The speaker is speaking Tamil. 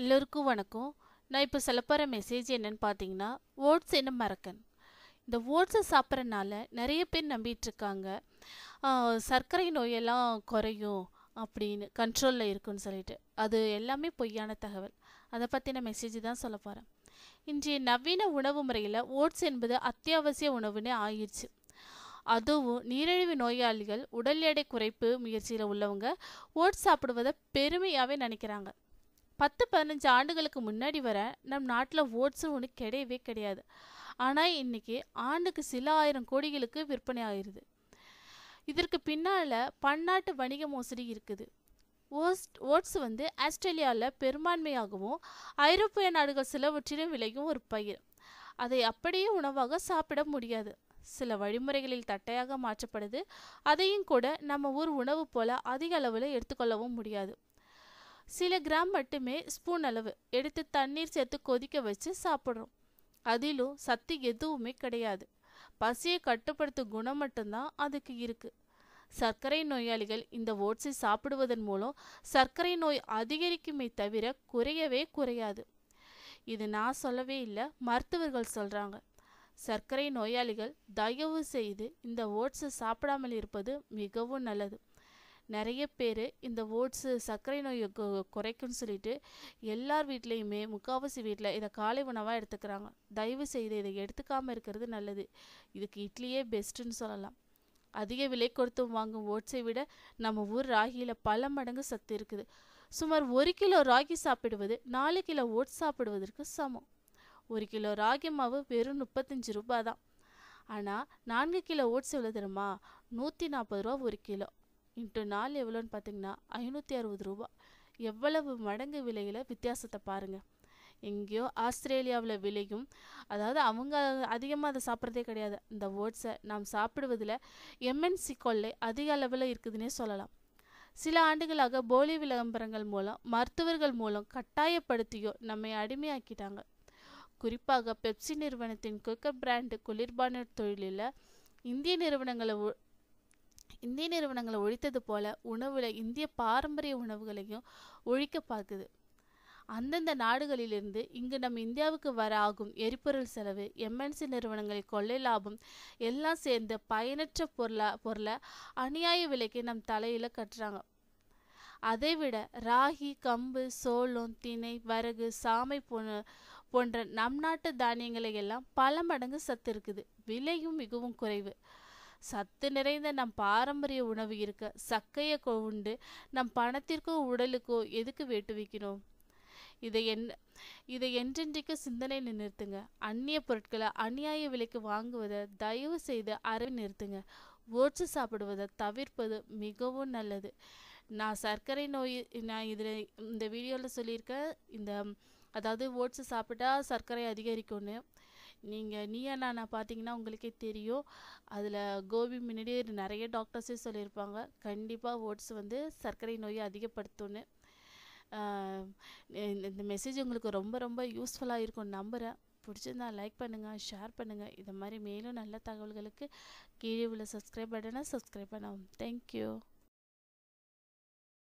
எல்லோருக்கும் வணக்கம். நான் இப்போ சொல்ல போகிற மெசேஜ் என்னன்னு பார்த்தீங்கன்னா ஓட்ஸ் என்ன மறக்கன் இந்த ஓட்ஸை சாப்பிட்றனால நிறைய பேர் நம்பிகிட்ருக்காங்க சர்க்கரை நோயெல்லாம் குறையும் அப்படின்னு கண்ட்ரோலில் இருக்குன்னு சொல்லிட்டு. அது எல்லாமே பொய்யான தகவல். அதை பற்றின மெசேஜ் தான் சொல்ல போகிறேன் இன்றைய நவீன உணவு முறையில் ஓட்ஸ் என்பது அத்தியாவசிய உணவுன்னு ஆயிடுச்சு அதுவும் நீரிழிவு நோயாளிகள் உடல் எடை குறைப்பு முயற்சியில் உள்ளவங்க ஓட்ஸ் சாப்பிடுவதை பெருமையாகவே நினைக்கிறாங்க. பத்து பதினஞ்சு ஆண்டுகளுக்கு முன்னாடி வர நம் நாட்டில் ஓட்ஸ் ஒன்று கிடையவே கிடையாது. ஆனால் இன்னைக்கு ஆண்டுக்கு சில ஆயிரம் கோடிகளுக்கு விற்பனை ஆகிருது இதற்கு பின்னால் பன்னாட்டு வணிக மோசடி இருக்குது. ஓட்ஸ் ஓட்ஸ் வந்து ஆஸ்திரேலியாவில் பெரும்பான்மையாகவும் ஐரோப்பிய நாடுகள் சிலவற்றிலும் விளையும் ஒரு பயிர். அதை அப்படியே உணவாக சாப்பிட முடியாது. சில வழிமுறைகளில் தட்டையாக மாற்றப்படுது. அதையும் கூட நம்ம ஊர் உணவு போல அதிக அளவில் எடுத்துக்கொள்ளவும் முடியாது. சில கிராம் மட்டுமே ஸ்பூன் அளவு எடுத்து தண்ணீர் சேர்த்து கொதிக்க வச்சு சாப்பிட்றோம். அதிலும் சத்து எதுவுமே கிடையாது. பசியை கட்டுப்படுத்தும் குணம் மட்டும்தான் அதுக்கு இருக்கு. சர்க்கரை நோயாளிகள் இந்த ஓட்ஸை சாப்பிடுவதன் மூலம் சர்க்கரை நோய் அதிகரிக்குமே தவிர குறையவே குறையாது. இது நான் சொல்லவே இல்லை மருத்துவர்கள் சொல்றாங்க. சர்க்கரை நோயாளிகள் தயவு செய்து இந்த ஓட்ஸை சாப்பிடாமல் இருப்பது மிகவும் நல்லது. நிறைய பேர் இந்த ஓட்ஸு சர்க்கரை நோயை கு- குறைக்கும்னு சொல்லிட்டு எல்லார் வீட்லேயுமே முக்காவாசி வீட்டில் இதை காலை உணவாக எடுத்துக்கிறாங்க. தயவு செய்து இதை எடுத்துக்காமல் இருக்கிறது நல்லது. இதுக்கு இட்லியே பெஸ்ட்டுன்னு சொல்லலாம். அதிக விலை கொடுத்து வாங்கும் ஓட்ஸை விட நம்ம ஊர் ராகியில் பல மடங்கு சத்து இருக்குது. சுமார் ஒரு கிலோ ராகி சாப்பிடுவது நாலு கிலோ ஓட்ஸ் சாப்பிடுவதற்கு சமம். ஒரு கிலோ ராகி மாவு வெறும் முப்பத்தஞ்சு ரூபாய் தான் ஆனால் நான்கு கிலோ ஓட்ஸ் எவ்வளோ தெரியுமா? நூற்றி நாற்பது ரூபா ஒரு கிலோ. இன்ட்டு நாள் எவ்வளோன்னு பார்த்தீங்கன்னா ஐநூற்றி அறுபது ரூபா. எவ்வளவு மடங்கு விலையில் வித்தியாசத்தை பாருங்கள் எங்கேயோ ஆஸ்திரேலியாவில் விளையும். அதாவது அவங்க அதிகமாக அதை சாப்பிட்றதே கிடையாது. இந்த ஓட்ஸை நாம் சாப்பிடுவதில் எம்என்சி கொள்ளை அதிக அளவில் இருக்குதுன்னே சொல்லலாம். சில ஆண்டுகளாக போலி விளம்பரங்கள் மூலம் மருத்துவர்கள் மூலம் கட்டாயப்படுத்தியோ நம்மை அடிமையாக்கிட்டாங்க. குறிப்பாக பெப்சி நிறுவனத்தின் குக்கர் பிராண்டு குளிர்பான தொழிலில் இந்திய நிறுவனங்களை இந்திய நிறுவனங்களை ஒழித்தது போல உணவுல இந்திய பாரம்பரிய உணவுகளையும் ஒழிக்க பார்க்குது. அந்தந்த நாடுகளிலிருந்து இங்கு நம் இந்தியாவுக்கு வர ஆகும் எரிபொருள் செலவு எம்என்சி நிறுவனங்களின் கொள்ளை லாபம் எல்லாம் சேர்ந்து பயனற்ற பொருளா பொருளை அநியாய விலைக்கு நம் தலையில கட்டுறாங்க. அதைவிட ராகி கம்பு சோளம் திணை வரகு சாமை போன போன்ற நம் நாட்டு தானியங்களை எல்லாம் பல மடங்கு சத்து இருக்குது. விலையும் மிகவும் குறைவு. சத்து நிறைந்த நம் பாரம்பரிய உணவு இருக்க சக்கையை கொண்டு நம் பணத்திற்கோ உடலுக்கோ எதுக்கு வேட்டு வைக்கணும்? இதை என் இதை என்றென்றைக்கு சிந்தனை நிறுத்துங்க. அந்நிய பொருட்களை அநியாய விலைக்கு வாங்குவதை தயவு செய்து அறவை நிறுத்துங்க. ஓட்ஸ் சாப்பிடுவதை தவிர்ப்பது மிகவும் நல்லது. நான் சர்க்கரை நோய் நான் இதில் இந்த வீடியோவில் சொல்லியிருக்கேன் இந்த அதாவது ஓட்ஸ் சாப்பிட்டா சர்க்கரை அதிகரிக்கும்னு. நீங்கள் நீயா நானா பார்த்தீங்கன்னா உங்களுக்கே தெரியும். அதில் கோபி முன்னாடி நிறைய டாக்டர்ஸே சொல்லியிருப்பாங்க. கண்டிப்பாக ஓட்ஸ் வந்து சர்க்கரை நோயை அதிகப்படுத்தும்னு. இந்த இந்த மெசேஜ் உங்களுக்கு ரொம்ப ரொம்ப யூஸ்ஃபுல்லாக இருக்கும் நம்புகிறேன் பிடிச்சிருந்தா லைக் பண்ணுங்கள் ஷேர் பண்ணுங்கள் இது மாதிரி மேலும் நல்ல தகவல்களுக்கு கீழே உள்ள சப்ஸ்கிரைப் பட்டனை சப்ஸ்கிரைப் பண்ணவும். தேங்க்யூ